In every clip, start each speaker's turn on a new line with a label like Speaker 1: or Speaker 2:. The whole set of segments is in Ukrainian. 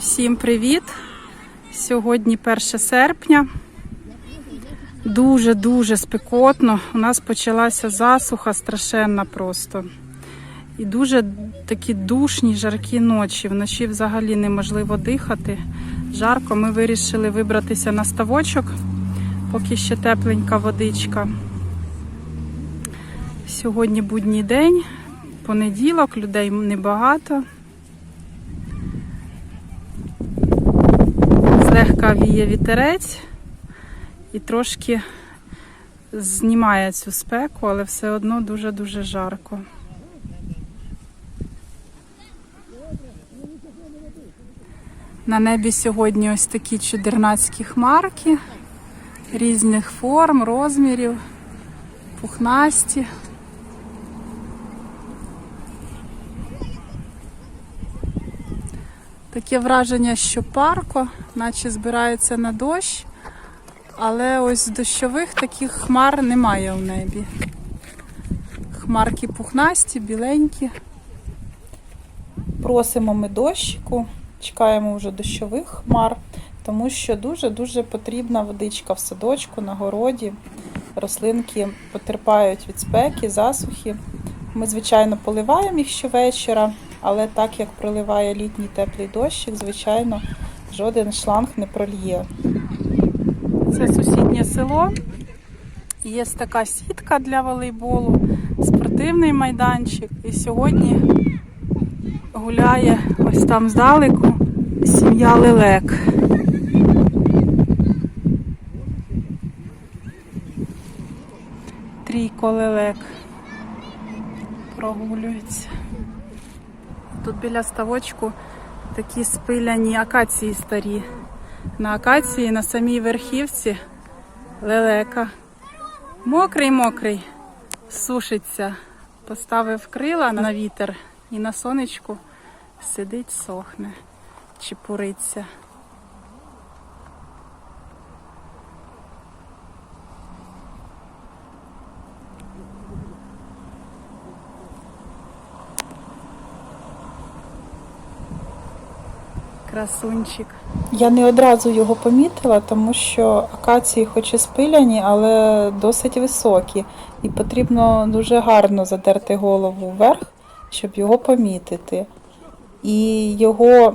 Speaker 1: Всім привіт! Сьогодні 1 серпня. Дуже-дуже спекотно. У нас почалася засуха страшенна просто. І дуже такі душні, жаркі ночі. Вночі взагалі неможливо дихати. Жарко. Ми вирішили вибратися на ставочок, поки ще тепленька водичка. Сьогодні будній день, понеділок, людей небагато. Злегка віє вітерець і трошки знімає цю спеку, але все одно дуже-дуже жарко. На небі сьогодні ось такі чудернацькі хмарки різних форм, розмірів, пухнасті. Таке враження, що парко, наче збирається на дощ, але ось дощових таких хмар немає в небі. Хмарки пухнасті, біленькі. Просимо ми дощику, чекаємо вже дощових хмар, тому що дуже-дуже потрібна водичка в садочку, на городі. Рослинки потерпають від спеки, засухи. Ми, звичайно, поливаємо їх щовечора, але так як проливає літній теплий дощик, звичайно, жоден шланг не прольє. Це сусіднє село. Є така сітка для волейболу, спортивний майданчик. І сьогодні гуляє ось там здалеку сім'я лелек. Трійко лелек прогулюється. Тут біля ставочку такі спиляні акації старі. На акації на самій верхівці лелека. Мокрий, мокрий, сушиться. Поставив крила на вітер і на сонечку сидить, сохне, чепуриться. Красунчик. Я не одразу його помітила, тому що акації хоч і спиляні, але досить високі. І потрібно дуже гарно задерти голову вверх, щоб його помітити. І його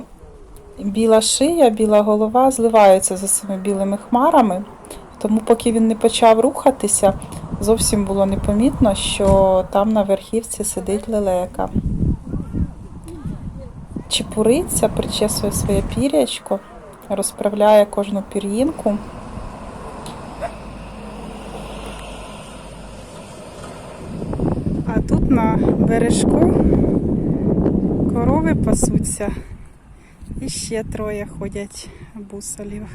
Speaker 1: біла шия, біла голова зливаються за цими білими хмарами. Тому, поки він не почав рухатися, зовсім було непомітно, що там на верхівці сидить лелека чепуриться, причесує своє пірячко, розправляє кожну пір'їнку. А тут на бережку корови пасуться. І ще троє ходять бусолів.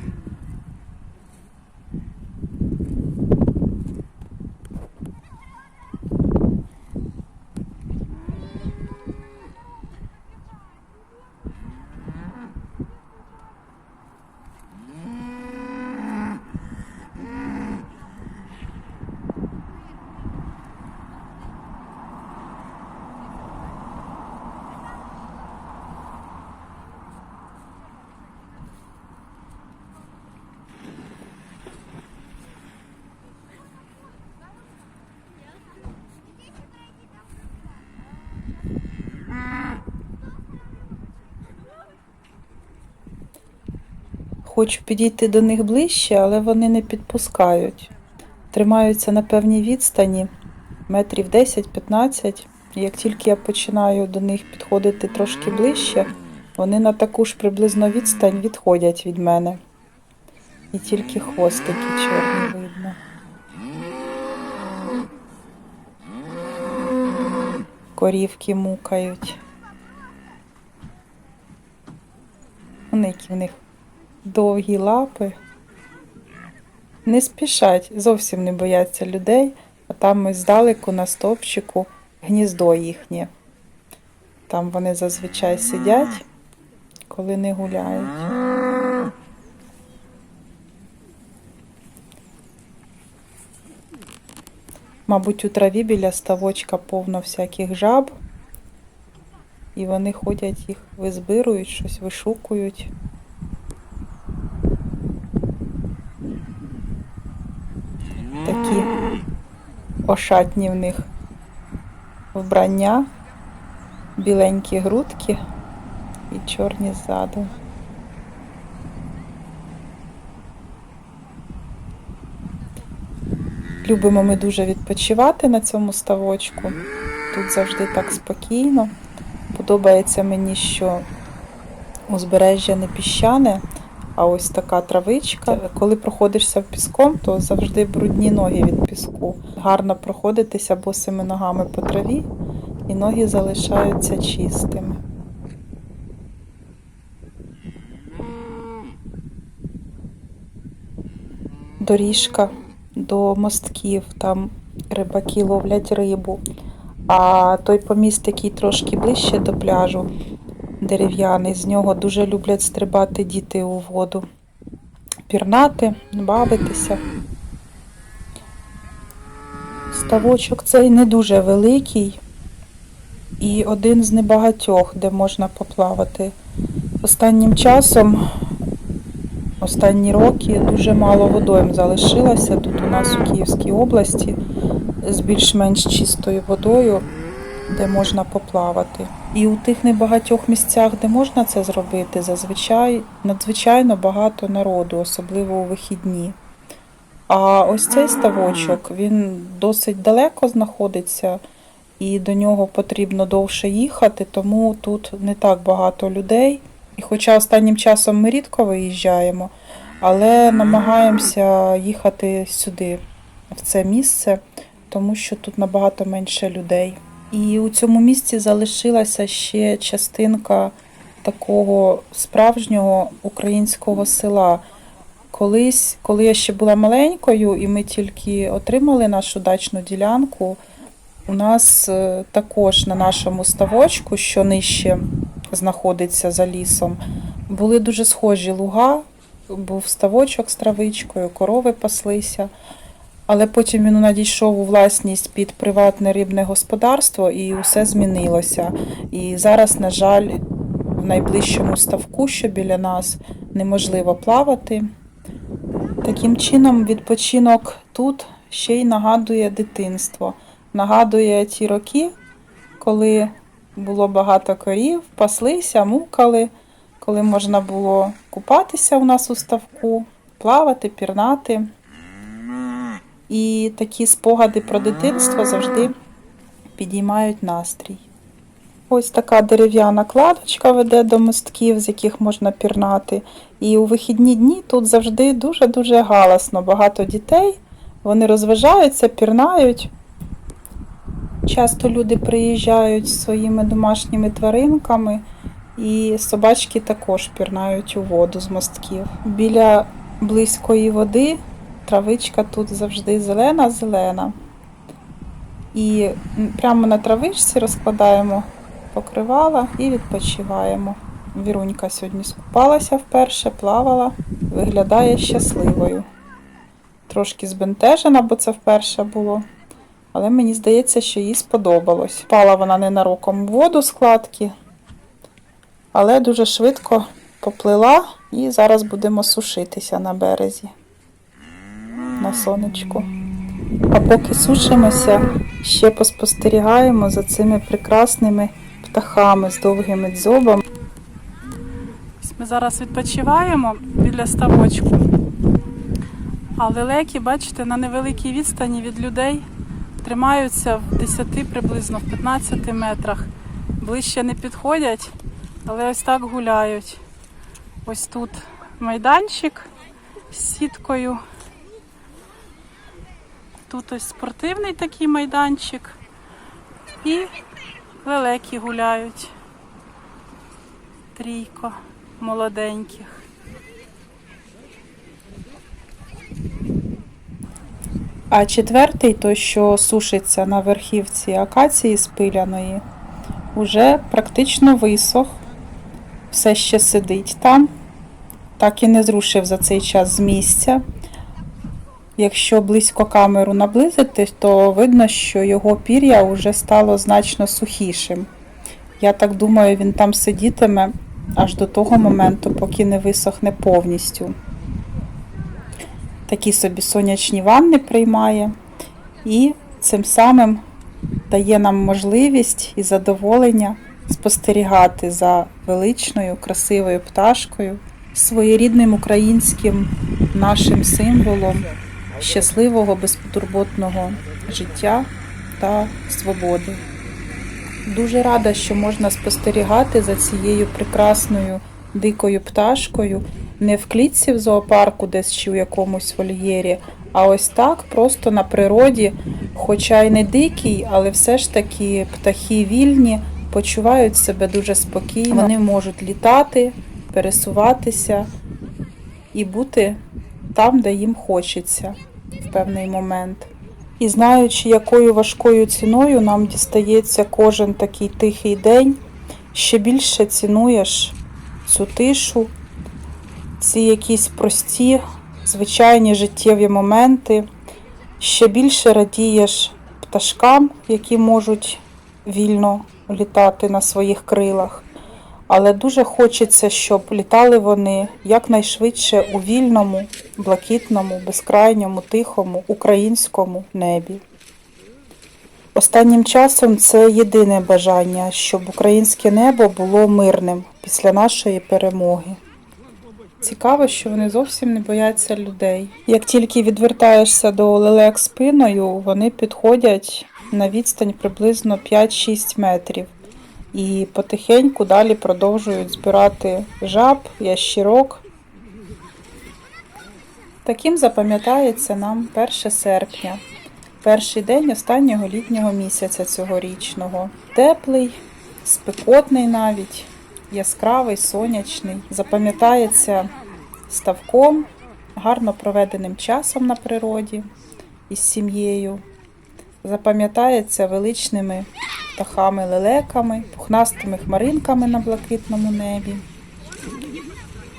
Speaker 1: Хочу підійти до них ближче, але вони не підпускають. Тримаються на певній відстані, метрів 10-15. Як тільки я починаю до них підходити трошки ближче, вони на таку ж приблизно відстань відходять від мене. І тільки хвостики чорні видно. Корівки мукають. Вони які в них довгі лапи. Не спішать, зовсім не бояться людей, а там ось здалеку на стовпчику гніздо їхнє. Там вони зазвичай сидять, коли не гуляють. Мабуть, у траві біля ставочка повно всяких жаб, і вони ходять їх визбирують, щось вишукують. Ошатні в них вбрання, біленькі грудки і чорні ззаду. Любимо ми дуже відпочивати на цьому ставочку. Тут завжди так спокійно. Подобається мені, що узбережжя не піщане, а ось така травичка. Коли проходишся піском, то завжди брудні ноги від піску. Гарно проходитися босими ногами по траві, і ноги залишаються чистими. Доріжка до мостків, там рибаки ловлять рибу. А той поміст, який трошки ближче до пляжу, дерев'яний, з нього дуже люблять стрибати діти у воду, пірнати, бавитися. Ставочок цей не дуже великий і один з небагатьох, де можна поплавати. Останнім часом, останні роки, дуже мало водойм залишилося тут у нас у Київській області з більш-менш чистою водою, де можна поплавати. І у тих небагатьох місцях, де можна це зробити, зазвичай надзвичайно багато народу, особливо у вихідні. А ось цей ставочок, він досить далеко знаходиться, і до нього потрібно довше їхати, тому тут не так багато людей. І хоча останнім часом ми рідко виїжджаємо, але намагаємося їхати сюди, в це місце, тому що тут набагато менше людей. І у цьому місці залишилася ще частинка такого справжнього українського села. Колись, коли я ще була маленькою, і ми тільки отримали нашу дачну ділянку, у нас е, також на нашому ставочку, що нижче знаходиться за лісом, були дуже схожі луга, був ставочок з травичкою, корови паслися. Але потім він надійшов у власність під приватне рибне господарство і усе змінилося. І зараз, на жаль, в найближчому ставку, що біля нас, неможливо плавати. Таким чином, відпочинок тут ще й нагадує дитинство. Нагадує ті роки, коли було багато корів, паслися, мукали, коли можна було купатися у нас у ставку, плавати, пірнати. І такі спогади про дитинство завжди підіймають настрій. Ось така дерев'яна кладочка веде до мостків, з яких можна пірнати. І у вихідні дні тут завжди дуже-дуже галасно. Багато дітей, вони розважаються, пірнають. Часто люди приїжджають зі своїми домашніми тваринками, і собачки також пірнають у воду з мостків. Біля близької води травичка тут завжди зелена-зелена. І прямо на травичці розкладаємо покривала і відпочиваємо. Вірунька сьогодні скупалася вперше, плавала, виглядає щасливою. Трошки збентежена, бо це вперше було. Але мені здається, що їй сподобалось. Впала вона ненароком в воду складки, але дуже швидко поплила і зараз будемо сушитися на березі на сонечку. А поки сушимося, ще поспостерігаємо за цими прекрасними птахами з довгими дзьобами. Ми зараз відпочиваємо біля ставочку. А лелеки, бачите, на невеликій відстані від людей тримаються в 10 приблизно в 15 метрах. Ближче не підходять, але ось так гуляють. Ось тут майданчик з сіткою. Тут ось спортивний такий майданчик. І лелеки гуляють. Трійко молоденьких. А четвертий, той, що сушиться на верхівці акації спиляної, уже практично висох. Все ще сидить там. Так і не зрушив за цей час з місця. Якщо близько камеру наблизити, то видно, що його пір'я вже стало значно сухішим. Я так думаю, він там сидітиме аж до того моменту, поки не висохне повністю. Такі собі сонячні ванни приймає і цим самим дає нам можливість і задоволення спостерігати за величною, красивою пташкою, своєрідним українським нашим символом щасливого, безтурботного життя та свободи. Дуже рада, що можна спостерігати за цією прекрасною дикою пташкою не в клітці в зоопарку десь чи у якомусь вольєрі, а ось так, просто на природі, хоча й не дикий, але все ж таки птахи вільні, почувають себе дуже спокійно. Вони можуть літати, пересуватися і бути там, де їм хочеться в певний момент. І знаючи, якою важкою ціною нам дістається кожен такий тихий день, ще більше цінуєш цю тишу, ці якісь прості, звичайні життєві моменти, ще більше радієш пташкам, які можуть вільно літати на своїх крилах. Але дуже хочеться, щоб літали вони якнайшвидше у вільному, блакитному, безкрайньому, тихому українському небі. Останнім часом це єдине бажання, щоб українське небо було мирним після нашої перемоги. Цікаво, що вони зовсім не бояться людей. Як тільки відвертаєшся до лелек спиною, вони підходять на відстань приблизно 5-6 метрів і потихеньку далі продовжують збирати жаб, ящірок. Таким запам'ятається нам 1 серпня, перший день останнього літнього місяця цьогорічного. Теплий, спекотний навіть, яскравий, сонячний. Запам'ятається ставком, гарно проведеним часом на природі із сім'єю. Запам'ятається величними птахами-лелеками, пухнастими хмаринками на блакитному небі.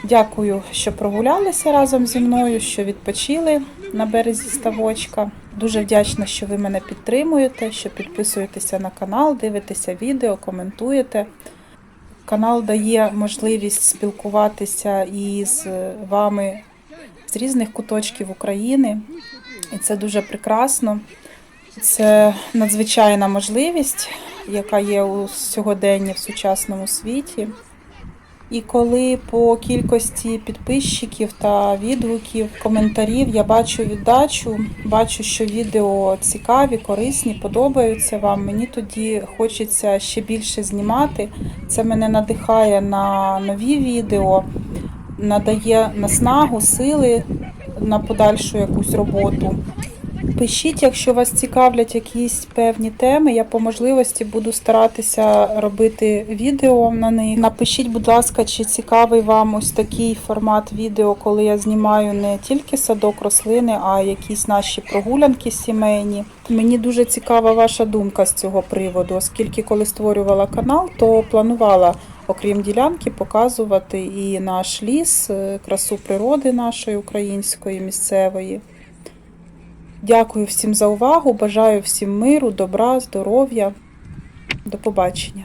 Speaker 1: Дякую, що прогулялися разом зі мною, що відпочили на березі ставочка. Дуже вдячна, що ви мене підтримуєте, що підписуєтеся на канал, дивитеся відео, коментуєте. Канал дає можливість спілкуватися із вами з різних куточків України, і це дуже прекрасно. Це надзвичайна можливість, яка є у сьогоденні в сучасному світі. І коли по кількості підписчиків та відгуків, коментарів я бачу віддачу, бачу, що відео цікаві, корисні, подобаються вам. Мені тоді хочеться ще більше знімати. Це мене надихає на нові відео, надає наснагу, сили на подальшу якусь роботу. Пишіть, якщо вас цікавлять якісь певні теми, я по можливості буду старатися робити відео на них. Напишіть, будь ласка, чи цікавий вам ось такий формат відео, коли я знімаю не тільки садок рослини, а якісь наші прогулянки сімейні. Мені дуже цікава ваша думка з цього приводу, оскільки коли створювала канал, то планувала. Окрім ділянки, показувати і наш ліс, е, красу природи нашої української місцевої. Дякую всім за увагу. Бажаю всім миру, добра, здоров'я. До побачення.